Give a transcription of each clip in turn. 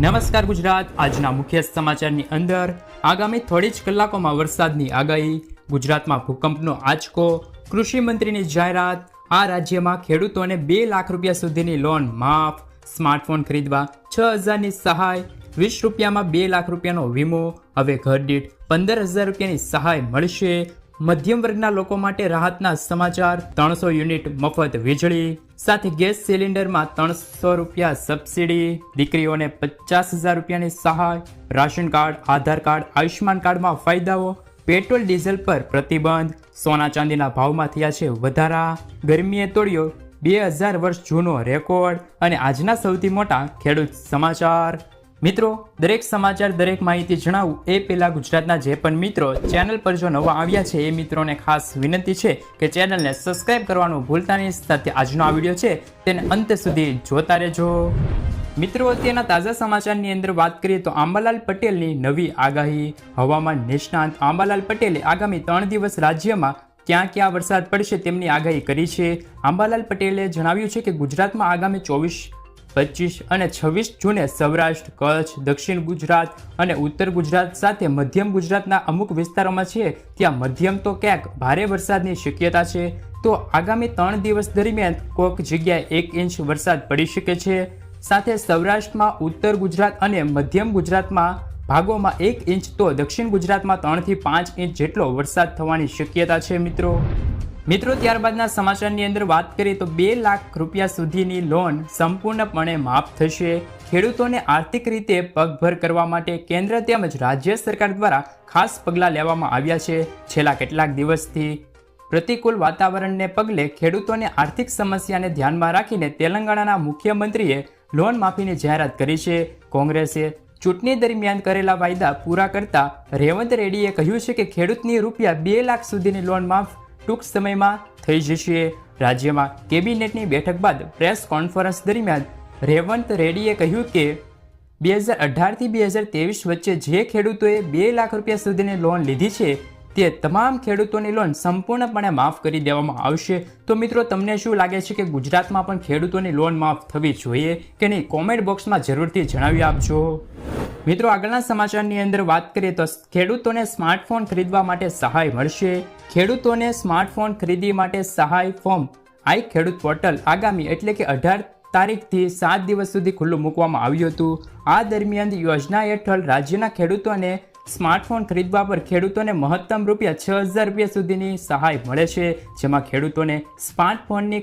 નમસ્કાર ગુજરાત. આજના મુખ્ય સમાચારની અંદર, આગામી થોડી જ કલાકોમાં વરસાદની આગાહી, ગુજરાતમાં ભૂકંપનો આંચકો, કૃષિ મંત્રીની જાહેરાત, આ રાજ્યમાં ખેડૂતોને બે લાખ રૂપિયા સુધીની લોન માફ, સ્માર્ટફોન ખરીદવા છ હજારની સહાય, વીસ રૂપિયામાં બે લાખ રૂપિયાનો વીમો, હવે ઘર દીઠ પંદર હજાર રૂપિયાની સહાય મળશે. મધ્યમ વર્ગના લોકો માટે રાહતના સમાચાર, ત્રણસો યુનિટ મફત વીજળી, સાથે ગેસ સિલિન્ડરમાં ત્રણસો રૂપિયા સબસિડી, દીકરીઓને પચાસ હજાર રૂપિયાની સહાય, ration card, Aadhaar card, Ayushman કાર્ડમાં ફાયદાઓ, પેટ્રોલ, ડીઝલ પર પ્રતિબંધ, સોના ચાંદીના ભાવમાં થયા છે વધારા, ગરમીએ તોડ્યો બે હજાર વર્ષ જૂનો રેકોર્ડ અને આજના સૌથી મોટા ખેડૂત સમાચાર. મિત્રો, દરેક સમાચાર, દરેક માહિતી જણાવું એ પહેલાં ગુજરાતના જે પણ મિત્રો ચેનલ પર જો નવા આવ્યા છે, એ મિત્રોને ખાસ વિનંતી છે કે ચેનલને સબસ્ક્રાઇબ કરવાનું ભૂલતા નહીં. સાથે આજનો આ વીડિયો છે, તેને અંત સુધી જોતા રહેજો. મિત્રો, અત્યારના તાજા સમાચારની અંદર વાત કરીએ તો આંબાલાલ પટેલની નવી આગાહી. હવામાન નિષ્ણાંત આંબાલાલ પટેલે આગામી ત્રણ દિવસ રાજ્યમાં ક્યાં ક્યાં વરસાદ પડશે તેમની આગાહી કરી છે. આંબાલાલ પટેલે જણાવ્યું છે કે ગુજરાતમાં આગામી ચોવીસ પચીસ અને છવ્વીસ જૂને સૌરાષ્ટ્ર, કચ્છ, દક્ષિણ ગુજરાત અને ઉત્તર ગુજરાત સાથે મધ્યમ ગુજરાતના અમુક વિસ્તારોમાં છે. ત્યાં મધ્યમ તો ક્યાંક ભારે વરસાદની શક્યતા છે. તો આગામી ત્રણ દિવસ દરમિયાન કોઈક જગ્યાએ એક ઇંચ વરસાદ પડી શકે છે. સાથે સૌરાષ્ટ્રમાં, ઉત્તર ગુજરાત અને મધ્યમ ગુજરાતમાં ભાગોમાં એક ઇંચ તો દક્ષિણ ગુજરાતમાં ત્રણથી પાંચ ઇંચ જેટલો વરસાદ થવાની શક્યતા છે મિત્રો. મિત્રો, ત્યારબાદના સમાચારની અંદર વાત કરીએ તો બે લાખ રૂપિયા સુધીની લોન સંપૂર્ણપણે માફ થશે. ખેડૂતોને આર્થિક રીતે પગભર કરવા માટે કેન્દ્ર તેમજ રાજ્ય સરકાર દ્વારા ખાસ પગલાં લેવામાં આવ્યા છે. છેલ્લા કેટલાક દિવસથી પ્રતિકૂળ વાતાવરણને પગલે ખેડૂતોને આર્થિક સમસ્યાને ધ્યાનમાં રાખીને તેલંગાણાના મુખ્યમંત્રીએ લોન માફીની જાહેરાત કરી છે. કોંગ્રેસે ચૂંટણી દરમિયાન કરેલા વાયદા પૂરા કરતા રેવંત રેડ્ડીએ કહ્યું છે કે ખેડૂતની રૂપિયા બે લાખ સુધીની લોન માફ ટૂંક સમયમાં થઈ જશે. રાજ્યમાં કેબિનેટની બેઠક બાદ પ્રેસ કોન્ફરન્સ દરમિયાન રેવંત રેડ્ડીએ કહ્યું કે બે હજાર અઢારથી બે હજાર ત્રેવીસ વચ્ચે જે ખેડૂતોએ બે લાખ રૂપિયા સુધીની લોન લીધી છે તે તમામ ખેડૂતોની લોન સંપૂર્ણપણે માફ કરી દેવામાં આવશે. તો મિત્રો, તમને શું લાગે છે કે ગુજરાતમાં પણ ખેડૂતોની લોન માફ થવી જોઈએ કે નહીં? કોમેન્ટ બોક્સમાં જરૂરથી જણાવી આપજો. મિત્રો, આગળના સમાચારની અંદર વાત કરીએ તો ખેડૂતોને સ્માર્ટફોન ખરીદવા માટે સહાય મળશે. ખેડૂતોને સ્માર્ટફોન ખરીદી માટે સહાય ફોર્મ આઈ ખેડૂત પોર્ટલ આગામી એટલે કે અઢાર તારીખથી સાત દિવસ સુધી ખુલ્લું મૂકવામાં આવ્યું હતું. આ દરમિયાન યોજના હેઠળ રાજ્યના ખેડૂતોને સ્માર્ટફોન ખરીદવા પર ખેડૂતોને મહત્તમ રૂપિયા છ હજાર રૂપિયા સુધીની સહાય મળે છે, જેમાં ખેડૂતોને સ્માર્ટફોનની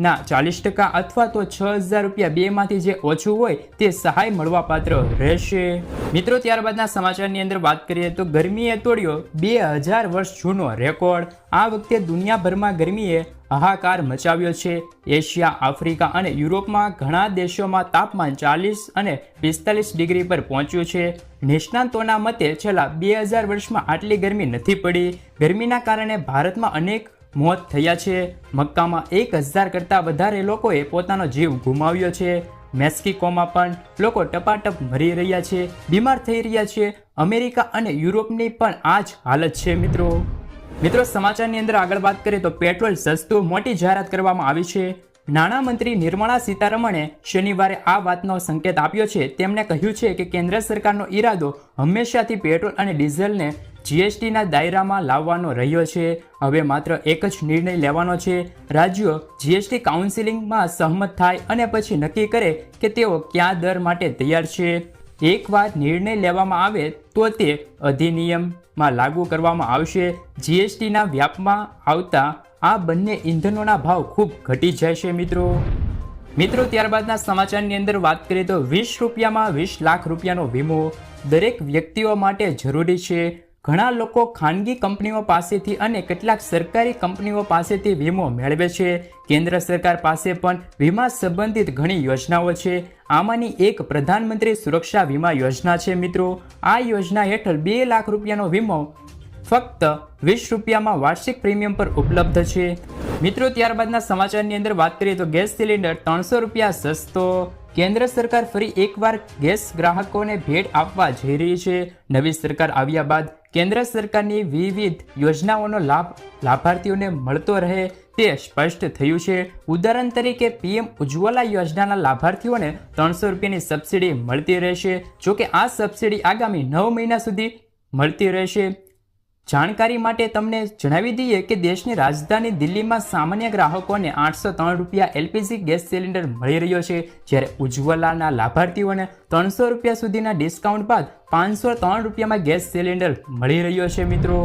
ખરીદીના ચાલીસ ટકા અથવા તો છ હજાર રૂપિયા બેમાંથી જે ઓછું હોય તે સહાય મળવાપાત્ર રહેશે. મિત્રો, ત્યારબાદના સમાચારની અંદર વાત કરીએ તો ગરમીએ તોડ્યો બે હજાર વર્ષ જૂનો રેકોર્ડ. આ વખતે દુનિયાભરમાં ગરમીએ હાહાકાર મચાવ્યો છે. એશિયા, આફ્રિકા અને યુરોપમાં ઘણા દેશોમાં તાપમાન ચાલીસ અને પિસ્તાલીસ ડિગ્રી પર પહોંચ્યું છે. નિષ્ણાંતોના મતે, છેલ્લા બે હજાર વર્ષમાં આટલી ગરમી નથી પડી. ગરમીના કારણે ભારતમાં અનેક મોત થયા છે. મક્કામાં એક હજાર કરતાં વધારે લોકોએ પોતાનો જીવ ગુમાવ્યો છે. મેક્સિકોમાં પણ લોકો ટપાટપ મરી રહ્યા છે, બીમાર થઈ રહ્યા છે. અમેરિકા અને યુરોપની પણ આ જ હાલત છે મિત્રો. મિત્રો, સમાચારની અંદર આગળ વાત કરીએ તો પેટ્રોલ સસ્તું, મોટી જાહેરાત કરવામાં આવી છે. નાણામંત્રી નિર્મળા સીતારમણે શનિવારે આ વાતનો સંકેત આપ્યો છે. તેમણે કહ્યું છે કે કેન્દ્ર સરકારનો ઈરાદો હંમેશાથી પેટ્રોલ અને ડીઝલને જીએસટીના દાયરામાં લાવવાનો રહ્યો છે. હવે માત્ર એક જ નિર્ણય લેવાનો છે. રાજ્યો જીએસટી કાઉન્સિલિંગમાં સહમત થાય અને પછી નક્કી કરે કે તેઓ કયા દર માટે તૈયાર છે. એકવાર નિર્ણય લેવામાં આવે તો તે અધિનિયમમાં લાગુ કરવામાં આવશે. જીએસટીના વ્યાપમાં આવતા આ બંને ઇંધણોના ભાવ ખૂબ ઘટી જશે મિત્રો. મિત્રો, ત્યારબાદના સમાચારની અંદર વાત કરીએ તો વીસ રૂપિયામાં વીસ લાખ રૂપિયાનો વીમો દરેક વ્યક્તિઓ માટે જરૂરી છે. ઘણા લોકો ખાનગી કંપનીઓ પાસેથી અને કેટલાક સરકારી કંપનીઓ પાસેથી વીમો મેળવે છે. કેન્દ્ર સરકાર પાસે પણ વીમા સંબંધિત ઘણી યોજનાઓ છે. આમાંની એક પ્રધાનમંત્રી સુરક્ષા વીમા યોજના છે મિત્રો. આ યોજના હેઠળ બે લાખ રૂપિયાનો વીમો ફક્ત વીસ રૂપિયામાં વાર્ષિક પ્રીમિયમ પર ઉપલબ્ધ છે. મિત્રો, ત્યારબાદના સમાચારની અંદર વાત કરીએ તો ગેસ સિલિન્ડર ત્રણસો રૂપિયા સસ્તો. કેન્દ્ર સરકાર ફરી એકવાર ગેસ ગ્રાહકોને ભેટ આપવા જઈ રહી છે. નવી સરકાર આવ્યા બાદ કેન્દ્ર સરકારની વિવિધ યોજનાઓનો લાભ લાભાર્થીઓને મળતો રહે તે સ્પષ્ટ થયું છે. ઉદાહરણ તરીકે પીએમ ઉજ્જવલા યોજનાના લાભાર્થીઓને ત્રણસો રૂપિયાની સબસિડી મળતી રહેશે, જોકે આ સબસિડી આગામી નવ મહિના સુધી મળતી રહેશે. જાણકારી માટે તમને જણાવી દઈએ કે દેશની રાજધાની દિલ્હીમાં સામાન્ય ગ્રાહકોને આઠસો ત્રણ રૂપિયા એલપીજી ગેસ સિલિન્ડર મળી રહ્યો છે, જ્યારે ઉજ્જવલાના લાભાર્થીઓને ત્રણસો રૂપિયા સુધીના ડિસ્કાઉન્ટ બાદ પાંચસો ત્રણ રૂપિયામાં ગેસ સિલિન્ડર મળી રહ્યો છે, મિત્રો.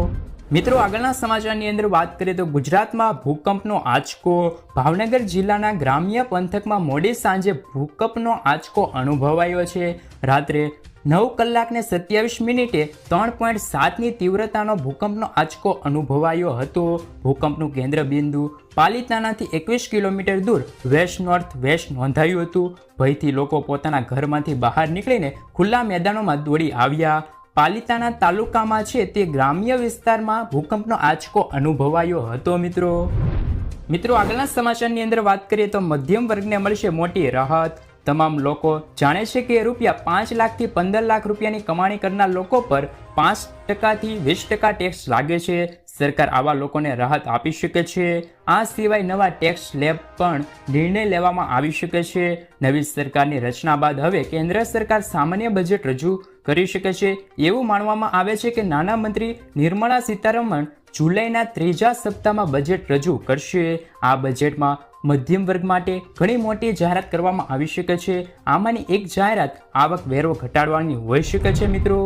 મિત્રો, આગળના સમાચારની અંદર વાત કરીએ તો ગુજરાતમાં ભૂકંપનો આંચકો. ભાવનગર જિલ્લાના ગ્રામ્ય પંથકમાં મોડી સાંજે ભૂકંપનો આંચકો અનુભવાયો છે. રાત્રે નવ કલાકને સત્યાવીસ મિનિટે ત્રણ પોઈન્ટ સાતની તીવ્રતાનો ભૂકંપનો આંચકો અનુભવાયો હતો. ભૂકંપનું કેન્દ્ર બિંદુ પાલિતાનાથી એકવીસ કિલોમીટર દૂર વેસ્ટ નોર્થ વેસ્ટ નોંધાયું હતું. ભયથી લોકો પોતાના ઘરમાંથી બહાર નીકળીને ખુલ્લા મેદાનોમાં દોડી આવ્યા. પાલિતાના તાલુકામાં છે તે ગ્રામ્ય વિસ્તારમાં ભૂકંપનો આંચકો અનુભવાયો હતો, મિત્રો. મિત્રો, આગળના સમાચારની અંદર વાત કરીએ તો મધ્યમ વર્ગને મળશે મોટી રાહત. તમામ લોકો જાણે છે કે રૂપિયા પાંચ લાખથી પંદર લાખ રૂપિયાની કમાણી કરનાર લોકો પર પાંચ ટકાથી વીસ ટકા ટેક્સ લાગે છે. સરકાર આવા લોકોને રાહત આપી શકે છે. આ સિવાય નવા ટેક્સ સ્લેબ પણ નિર્ણય લેવામાં આવી શકે છે. નવી સરકારની રચના બાદ હવે કેન્દ્ર સરકાર સામાન્ય બજેટ રજૂ કરી શકે છે. એવું માનવામાં આવે છે કે નાના મંત્રી નિર્મલા સીતારમણ જુલાઈના ત્રીજા સપ્તાહમાં બજેટ રજૂ કરશે. આ બજેટમાં મધ્યમ વર્ગ માટે ઘણી મોટી જાહેરાત કરવામાં આવી શકે છે. આમાંની એક જાહેરાત આવક વેરો ઘટાડવાની હોઈ શકે છે મિત્રો.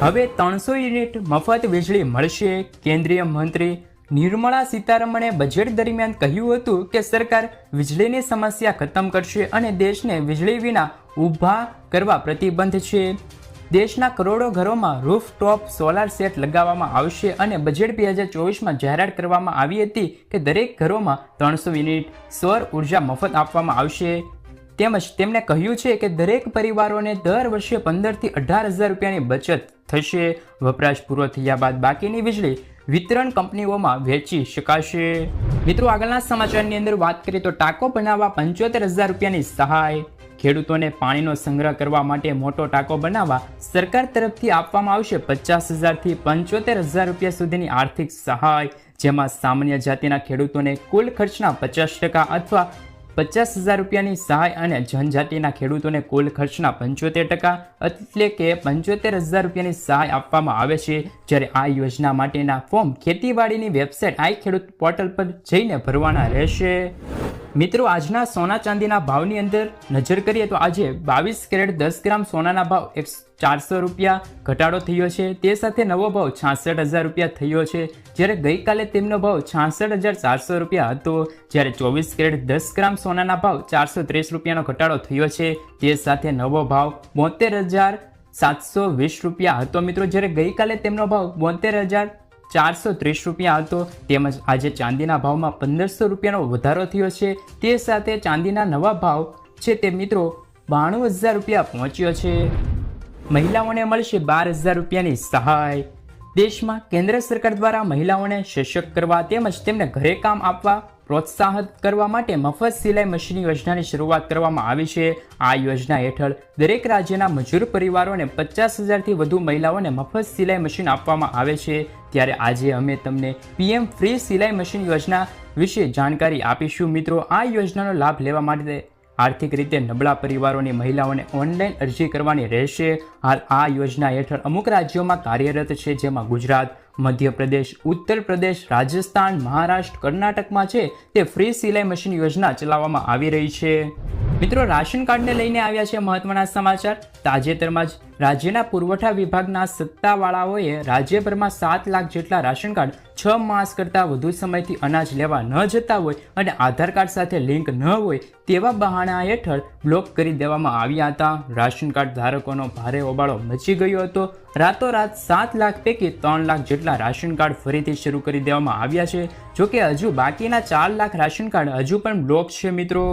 હવે ત્રણસો યુનિટ મફત વીજળી મળશે. કેન્દ્રીય મંત્રી નિર્મળા સીતારમણે બજેટ દરમિયાન કહ્યું હતું કે સરકાર વીજળીની સમસ્યા ખતમ કરશે અને દેશને વીજળી વિના ઊભા કરવા પ્રતિબંધ છે. દેશના કરોડો ઘરોમાં રૂફટોપ સોલાર સેટ લગાવવામાં આવશે અને બજેટ બે હજાર ચોવીસમાં જાહેરાત કરવામાં આવી હતી કે દરેક ઘરોમાં ત્રણસો યુનિટ સૌર ઊર્જા મફત આપવામાં આવશે. તેમજ તેમણે કહ્યું છે કે દરેક પરિવારોને દર વર્ષે પંદરથી અઢાર હજાર રૂપિયાની બચત થશે. વપરાશ પૂરો થયા બાદ બાકીની વીજળી વિતરણ કંપનીઓમાં વેચી શકાશે. મિત્રો, આગળના સમાચારની અંદર વાત કરીએ તો ટાંકો બનાવવા પંચોતેર હજાર રૂપિયાની સહાય. ખેડૂતોને પાણીનો સંગ્રહ કરવા માટે મોટો ટાંકો બનાવવા સરકાર તરફથી આપવામાં આવશે પચાસ હજારથી પંચોતેર હજાર રૂપિયા સુધીની આર્થિક સહાય, જેમાં સામાન્ય જાતિના ખેડૂતોને કુલ ખર્ચના પચાસ ટકા અથવા પચાસ હજાર રૂપિયાની સહાય અને જનજાતિના ખેડૂતોને કુલ ખર્ચના પંચોતેર ટકા એટલે કે પંચોતેર હજાર રૂપિયાની સહાય આપવામાં આવે છે. જ્યારે આ યોજના માટેના ફોર્મ ખેતીવાડીની વેબસાઇટ આઈ ખેડૂત પોર્ટલ પર જઈને ભરવાના રહેશે. મિત્રો, આજના સોના ચાંદીના ભાવની અંદર નજર કરીએ તો આજે બાવીસ કેરેટ દસ ગ્રામ સોનાના ભાવ એક ચારસો રૂપિયા ઘટાડો થયો છે. તે સાથે નવો ભાવ છાસઠ હજાર રૂપિયા થયો છે. જ્યારે ગઈકાલે તેમનો ભાવ છાસઠ હજાર ચારસો રૂપિયા હતો, જ્યારે ચોવીસ કેરેટ દસ ગ્રામ સોનાના ભાવ ચારસો ત્રીસ રૂપિયાનો ઘટાડો થયો છે. તે સાથે નવો ભાવ બોતેર હજાર સાતસો વીસ રૂપિયા હતો. મિત્રો, જ્યારે ગઈકાલે તેમનો ભાવ બોતેર હજાર ચારસો ત્રીસ રૂપિયા હતો. તેમજ આજે ચાંદીના ભાવમાં પંદરસો રૂપિયાનો વધારો થયો છે. તે સાથે ચાંદીના નવા ભાવ છે તે મિત્રો બાણું હજાર રૂપિયા પહોંચ્યો છે. મહિલાઓને મળશે બાર હજાર રૂપિયાની સહાય. દેશમાં કેન્દ્ર સરકાર દ્વારા મહિલાઓને સશક્ત કરવા તેમજ તેમને ઘરે કામ આપવા પ્રોત્સાહિત કરવા માટે મફત સિલાઈ મશીન યોજનાની શરૂઆત કરવામાં આવી છે. આ યોજના હેઠળ દરેક રાજ્યના મજૂર પરિવારોને પચાસ હજારથી વધુ મહિલાઓને મફત સિલાઈ મશીન આપવામાં આવે છે. ત્યારે આજે અમે તમને પીએમ ફ્રી સિલાઈ મશીન યોજના વિશે જાણકારી આપીશું. મિત્રો, આ યોજનાનો લાભ લેવા માટે આર્થિક રીતે નબળા પરિવારોની મહિલાઓને ઓનલાઈન અરજી કરવાની રહેશે. હાલ આ યોજના હેઠળ અમુક રાજ્યોમાં કાર્યરત છે, જેમાં ગુજરાત મધ્યપ્રદેશ ઉત્તર પ્રદેશ રાજસ્થાન, મહારાષ્ટ્ર, કર્ણાટકમાં છે તે ફ્રી સિલાઈ મશીન યોજના ચલાવવામાં આવી રહી છે. મિત્રો, રાશન કાર્ડને લઈને આવ્યા છે મહત્વના સમાચાર. તાજેતરમાં જ રાજ્યના પુરવઠા વિભાગના સત્તાવાળાઓએ રાજ્યભરમાં સાત લાખ જેટલા રાશન કાર્ડ, છ માસ કરતાં વધુ સમયથી અનાજ લેવા ન જતા હોય અને આધાર કાર્ડ સાથે લિંક ન હોય તેવા બહાના હેઠળ બ્લોક કરી દેવામાં આવ્યા હતા. રાશન કાર્ડ ધારકોનો ભારે હોબાળો મચી ગયો હતો. રાતોરાત સાત લાખ પૈકી ત્રણ લાખ જેટલા રાશન કાર્ડ ફરીથી શરૂ કરી દેવામાં આવ્યા છે. જોકે હજુ બાકીના ચાર લાખ રાશન કાર્ડ હજુ પણ બ્લોક છે મિત્રો.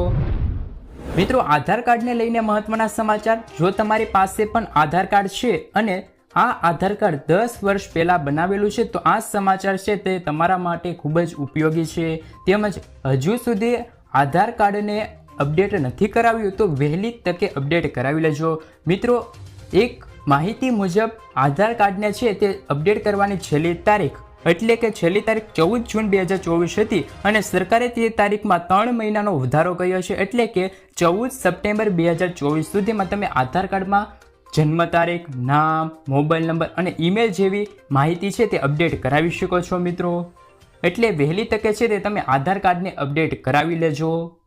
મિત્રો, આધાર કાર્ડને લઈને મહત્વના સમાચાર. જો તમારી પાસે પણ આધાર કાર્ડ છે અને આ આધાર કાર્ડ દસ વર્ષ પહેલાં બનાવેલું છે, તો આ સમાચાર છે તે તમારા માટે ખૂબ જ ઉપયોગી છે. તેમજ હજુ સુધી આધાર કાર્ડને અપડેટ નથી કરાવ્યું, તો વહેલી તકે અપડેટ કરાવી લેજો. મિત્રો, એક માહિતી મુજબ આધાર કાર્ડને છે તે અપડેટ કરવાની છેલ્લી તારીખ એટલે કે છેલ્લી તારીખ ચૌદ જૂન બે હજાર ચોવીસ હતી અને સરકારે તે તારીખમાં ત્રણ મહિનાનો વધારો કર્યો છે. એટલે કે ચૌદ સપ્ટેમ્બર બે હજાર ચોવીસ સુધીમાં તમે આધાર કાર્ડમાં જન્મ તારીખ, નામ, મોબાઈલ નંબર અને ઈમેલ જેવી માહિતી છે તે અપડેટ કરાવી શકો છો મિત્રો. એટલે વહેલી તકે છે તે તમે આધાર કાર્ડને અપડેટ કરાવી લેજો.